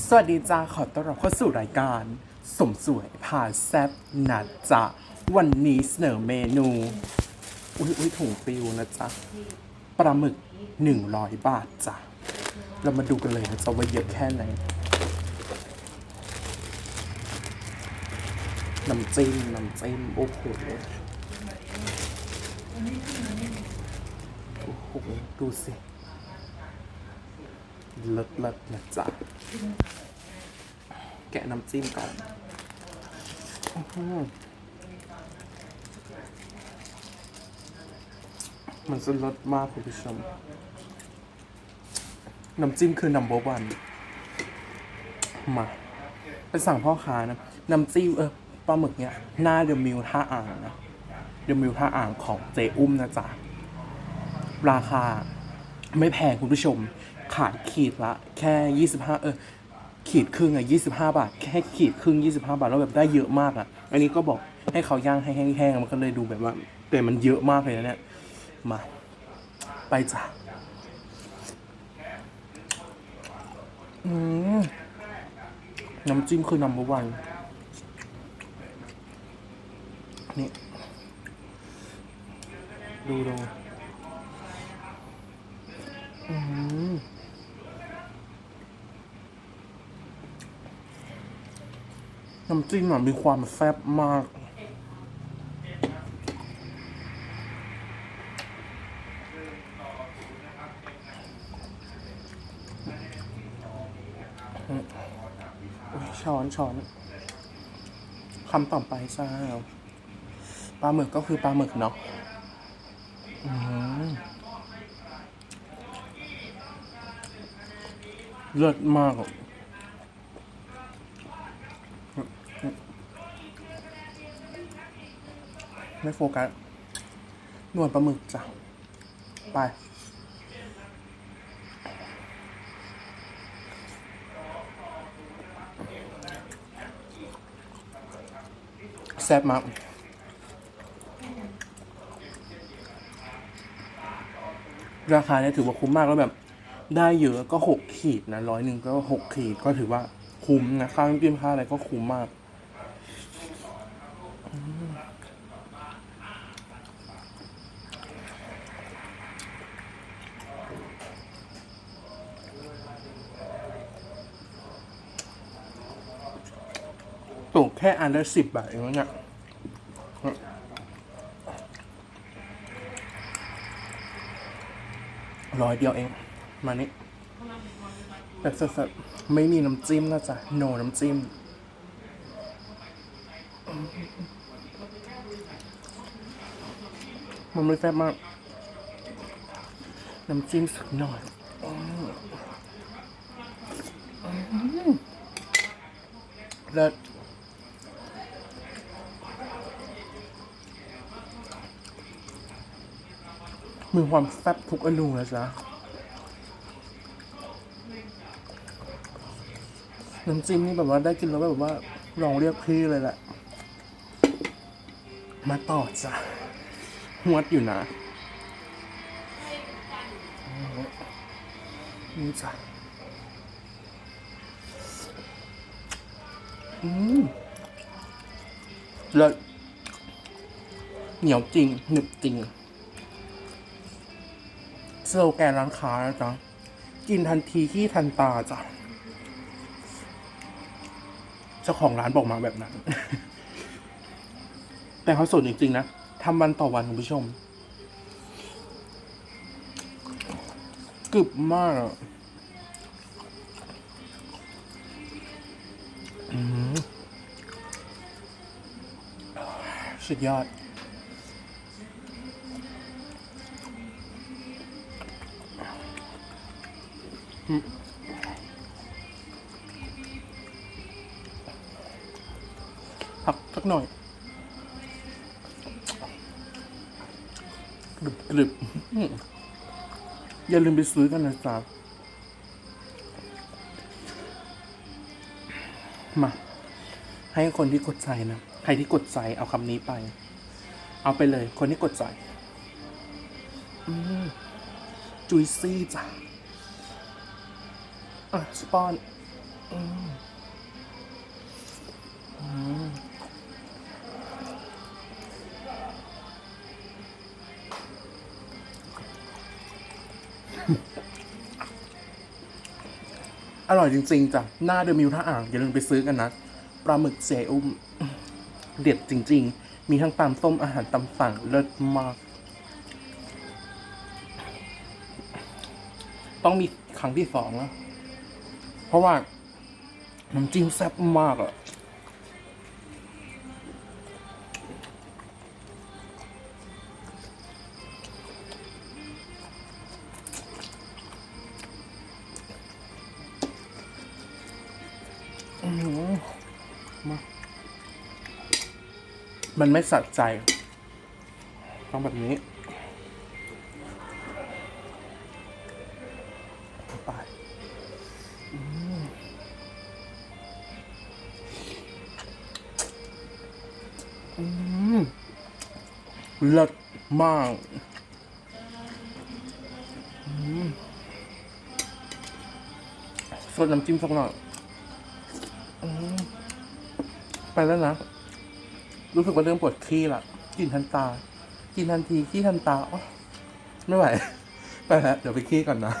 สวัสดีจ้าขอต้อนรับเข้าสู่รายการ สมสวยผ่าแซบนะจ๊ะวันนี้เสนอเมนู อุ้ยอุ้ยถุงปิวนะจ๊ะปลาหมึก 100 บาทจ้ะเรามาดูกันเลยนะจ๊ะว่าเยอะแค่ไหนน้ำจิ้มน้ำจิ้มโอ้โหโอ้โหดูสิ เลิศเลิศนะจ๊ะ แกะน้ำจิ้มก่อนอมันจะลิศมากคุณผู้ชม น้ำจิ้มคือ number one มาไปสั่งพ่อค้านะ น้ำจิ้มเออปลาหมึกเนี่ยหน้าเดอะมิวท่าอ่างนะเดอะมิวท่าอ่างของเจอุ้มนะจ๊ะ ราคาไม่แพงคุณผู้ชม ขายขีดละแค่ 25 เออขีดครึ่งอะ25 บาท แค่ขีดครึ่ง 25 บาท แล้วแบบได้เยอะมากอะ อันนี้ก็บอกให้เขาย่างให้แห้งๆมันก็เลยดูแบบว่า แต่มันเยอะมากเลยนะเนี่ย มา ไปจ้ะอืมน้ำจิ้มคือ number one นี่ ดูดูอืม น้ำจิ้มอะมีความแซ่บมาก ช้อนช้อนคำต่อไปจ้าปลาหมึกก็คือปลาหมึกเนาะเลิศมากอะ ไม่โฟกัสนวดปลาหมึกจ้ะ ไป แซ่บมากราคาเนี่ยถือว่าคุ้มมากแล้วแบบ ได้เยอะก็หกขีดนะร้อยหนึ่งก็หกขีดก็ถือว่าคุ้มนะค่าน้ำจิ้มค่าอะไรก็คุ้มมาก ตกแค่อันละสิบบาทเองเนี่ยร้อยเดียวเอง มานี่แบบสดๆไม่มีน้ำจิ้มนะจ๊ะโนน้ำจิ้ม มันไม่แซ่บมาก น้ำจิ้มสักหน่อยอืมอืมเลิศ มีความแซ่บทุกอนูนะจ๊ะน้ำจิ้มนี่แบบว่าได้กินแล้วแบบว่าลองเรียกพี่เลยแหละ มาต่อจ้ะหวดอยู่นะนี่จ้ะอืมแล้วเหนียวจริงหนึบจริง สโลแกนร้านค้านะจ๊ะกินทันทีที่ทันตาจ้ะเจ้าของร้านบอกมาแบบนั้น แต่เขาสดจริงๆนะทำวันต่อวันคุณผู้ชมกรึบมากอะอืมสุดยอด พักสักหน่อยกรึบกรึบอย่าลืมไปซื้อกันนะจ๊ะมา ให้คนที่กดใจนะ ใครที่กดใจเอาคำนี้ไป เอาไปเลย คนที่กดใจจุยซี่จ้ะ อะสปอนอร่อยจริง ๆจ้ะ หน้าเดอะมิวท่าอ่าง อย่าลืมไปซื้อกันนะ ปลาหมึกเจอุ้ม เด็ดจริง ๆ มีทั้งตำส้มอาหารตำสั่งเลิศมาก ต้องมีครั้งที่สองแล้ว เพราะว่าน้ำจิ้มแซ่บมากอะมามันไม่สะใจ ต้องแบบนี้ เลิศมากอืมสดน้ำจิ้มสักหน่อยอืมไปแล้วนะ รู้สึกว่าเริ่มปวดขี้ละกินทันตา กินทันทีขี้ทันตาอ๊ะไม่ไหว ไปแล้ว เดี๋ยวไปขี้ก่อนนะ